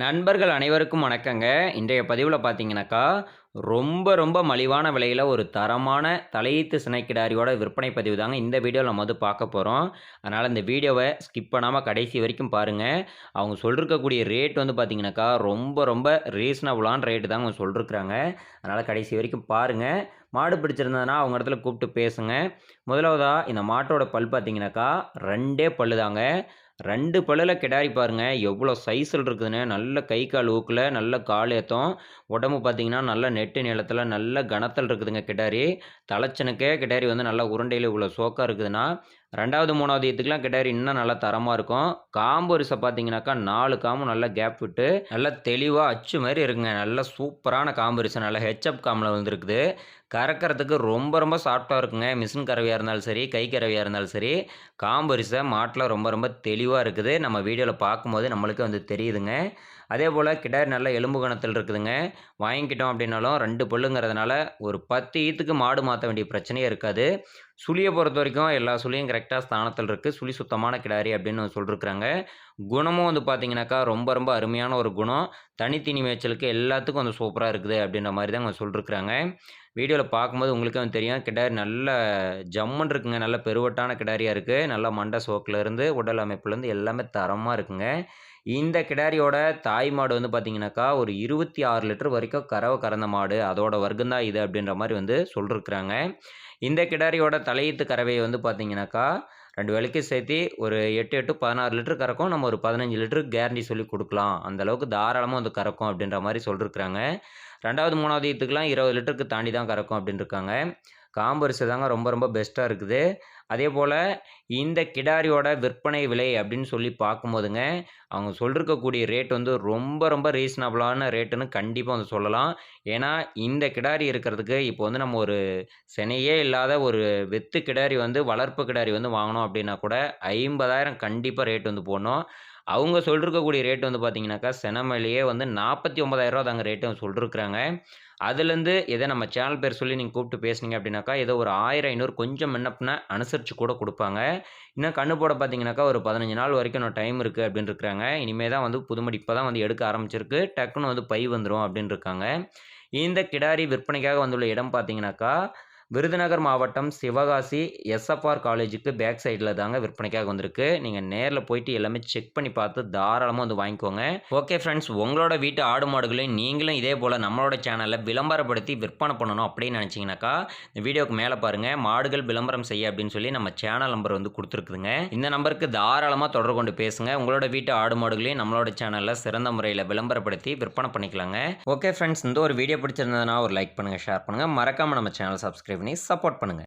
நண்பர்கள் அனைவருக்கும் வணக்கங்க. இன்றைய பதிவில் பார்த்தீங்கன்னாக்கா, ரொம்ப ரொம்ப மலிவான விலையில் ஒரு தரமான தலையீத்து சினைக்கிடாரியோட விற்பனை பதிவு தாங்க இந்த வீடியோவில் நம்ம வந்து பார்க்க போகிறோம் அதனால் இந்த வீடியோவை ஸ்கிப் பண்ணாமல் கடைசி வரைக்கும் பாருங்கள் அவங்க சொல்லிருக்கக்கூடிய ரேட் வந்து பார்த்தீங்கன்னாக்கா, ரொம்ப ரொம்ப ரீசனபுளான ரேட்டு தாங்க அவங்க சொல்லிருக்கிறாங்க. அதனால் கடைசி வரைக்கும் பாருங்கள் மாடு பிடிச்சிருந்ததுன்னா அவங்க இடத்துல கூப்பிட்டு பேசுங்க. முதலாவதாக இந்த மாட்டோட பல் பார்த்தீங்கன்னாக்கா, 2டே பல்லு தாங்க. 2 பல்லுல கிடாரி பாருங்க, எவ்வளோ சைஸில் இருக்குதுன்னு. நல்ல கை, கால் ஊக்கில் நல்ல கால் ஏற்றம் உடம்பு பார்த்தீங்கன்னா, நல்ல நெட்டு நிலத்தில் நல்ல கனத்தில இருக்குதுங்க கிடாரி. தலைச்சனுக்கே கிடாரி வந்து நல்லா உருண்டையில் இவ்வளோ சோக்காக இருக்குதுன்னா, 2வது, 3வது ஈத்துக்குலாம் கிடாரி இன்னும் நல்லா தரமாக இருக்கும். காம்பொரிசை பார்த்தீங்கன்னாக்கா, நாலு காமும் நல்லா கேப் விட்டு, நல்லா தெளிவாக அச்சு மாதிரி இருக்குங்க. நல்லா சூப்பரான காம்பு நல்லா நல்ல ஹெச்எப் வந்துருக்குது. கறக்கிறதுக்கு ரொம்ப ரொம்ப சாஃப்டாக இருக்குங்க. மிஷின் கறவையாக இருந்தாலும் சரி, கை கறவையாக இருந்தாலும் சரி, காம்பு வரிசை ரொம்ப ரொம்ப தெளிவாக இருக்குது. நம்ம வீடியோவில் பார்க்கும்போது நம்மளுக்கு வந்து தெரியுதுங்க. அதே போல் கிடாரி நல்ல எலும்பு கணத்தில் இருக்குதுங்க. வாங்கிக்கிட்டோம் அப்படின்னாலும் ரெண்டு பொல்லுங்கிறதுனால ஒரு 10 ஈத்துக்கு மாடு மாற்ற வேண்டிய பிரச்சனையே இருக்காது. சுழியை பொறுத்த வரைக்கும் எல்லா சுழியும் கரெக்டாக ஸ்தானத்தில் இருக்குது சுழி சுத்தமான கிடாரி அப்படின்னு சொல்லியிருக்கிறாங்க குணமும் வந்து பார்த்தீங்கன்னாக்கா, ரொம்ப ரொம்ப அருமையான ஒரு குணம். தனித்தினி மேய்ச்சலுக்கு எல்லாத்துக்கும் வந்து சூப்பராக இருக்குது அப்படின்ற மாதிரி தான் அவங்க சொல்லியிருக்கிறாங்க வீடியோவில் பார்க்கும்போது உங்களுக்கே வந்து தெரியும். கிடாரி நல்ல ஜம்முன்னு இருக்குங்க. நல்ல பெருவட்டான கிடாரியாக இருக்குது நல்ல மண்டை சோக்கிலேருந்து உடல் அமைப்புலேருந்து எல்லாமே தரமாக இருக்குங்க. இந்த கிடாரியோட தாய் மாடு வந்து பார்த்தீங்கன்னாக்கா, ஒரு 26 லிட்டர் வரைக்கும் கறவை கறந்த மாடு. அதோட வர்க்கம் தான் இது அப்படின்ற மாதிரி வந்து சொல்லிருக்கிறாங்க. இந்த கிடாரியோட தலையீத்து கறவை வந்து பார்த்தீங்கன்னாக்கா, ரெண்டு வேளைக்கும் சேர்த்து ஒரு 8, 8 16 லிட்டர் கறக்கும். நம்ம ஒரு 15 லிட்டருக்கு கேரண்டி சொல்லி கொடுக்கலாம் அந்தளவுக்கு தாராளமாக வந்து கறக்கும் அப்படின்ற மாதிரி சொல்லியிருக்கிறாங்க ரெண்டாவது மூணாவது ஈத்துக்கெலாம் இருபது லிட்டருக்கு தாண்டி தான் கறக்கும் அப்படின்னு இருக்காங்க. தாங்க ரொம்ப ரொம்ப பெஸ்ட்டாக இருக்குது. அதே போல் இந்த கிடாரியோட விற்பனை விலை அப்படின்னு சொல்லி பார்க்கும்போதுங்க, அவங்க சொல்லிருக்கக்கூடிய ரேட் வந்து ரொம்ப ரொம்ப ரீசனபிளான ரேட்டுன்னு கண்டிப்பாக வந்து சொல்லலாம். ஏன்னா, இந்த கிடாரி இருக்கிறதுக்கு இப்போ வந்து நம்ம ஒரு செனையே இல்லாத ஒரு வெத்து கிடாரி வந்து வளர்ப்பு கிடாரி வந்து வாங்கினோம் அப்படின்னா கூட, ஐம்பதாயிரம் கண்டிப்பாக ரேட் வந்து போடணும். அவங்க சொல்லிருக்கக்கூடிய ரேட் வந்து பார்த்தீங்கன்னாக்கா, செனமலையே வந்து நாற்பத்தி ஒன்பதாயிரரூவா தாங்க ரேட்டு சொல்லிருக்கிறாங்க. அதுலேருந்து எதை நம்ம சேனல் பேர் சொல்லி நீங்கள் கூப்பிட்டு பேசுனீங்க அப்படின்னாக்கா, ஏதோ ஒரு ஆயிரம் ஐநூறு கொஞ்சம் முன்னப்பின அனுசரித்து கூட கொடுப்பாங்க இன்னும் கண்ணு போட பார்த்தீங்கன்னாக்கா, ஒரு 15 நாள் வரைக்கும் இன்னும் டைம் இருக்குது அப்படின்னு இருக்கிறாங்க. இனிமே தான் வந்து புதுமடி இப்போ தான் வந்து எடுக்க ஆரம்பிச்சிருக்கு. டக்குனு வந்து பை வந்துடும் அப்படின்னு இருக்காங்க. இந்த கிடாரி விற்பனைக்காக வந்துள்ள இடம் பார்த்தீங்கன்னாக்கா, விருதுநகர் மாவட்டம் சிவகாசி எஸ்எஃப்ஆர் காலேஜுக்கு பேக் சைடில் தாங்க விற்பனைக்காக வந்திருக்கு. நீங்கள் நேரில் போயிட்டு எல்லாமே செக் பண்ணி பார்த்து தாராளமாக வந்து வாங்கிக்கோங்க. ஓகே ஃப்ரெண்ட்ஸ் உங்களோட வீட்டு ஆடு மாடுகளையும் நீங்களும் இதே போல் நம்மளோட சேனலில் விளம்பரப்படுத்தி விற்பனை பண்ணணும் அப்படின்னு நினச்சிங்கனாக்கா இந்த வீடியோக்கு மேலே பாருங்கள் மாடுகள் விளம்பரம் செய்ய அப்படின்னு சொல்லி நம்ம சேனல் நம்பர் வந்து கொடுத்துருக்குதுங்க இந்த நம்பருக்கு தாராளமாக தொடர்பு கொண்டு பேசுங்க. உங்களோட வீட்டு ஆடு மாடுகளையும் நம்மளோட சேனலில் சிறந்த முறையில் விளம்பரப்படுத்தி விற்பனை பண்ணிக்கலாங்க. ஓகே ஃப்ரெண்ட்ஸ் இந்த ஒரு வீடியோ பிடிச்சிருந்ததுன்னா ஒரு லைக் பண்ணுங்க, ஷேர் பண்ணுங்க. மறக்காமல் நம்ம சேனல் சப்ஸ்கிரைப் பண்ணி சப்போர்ட் பண்ணுங்க.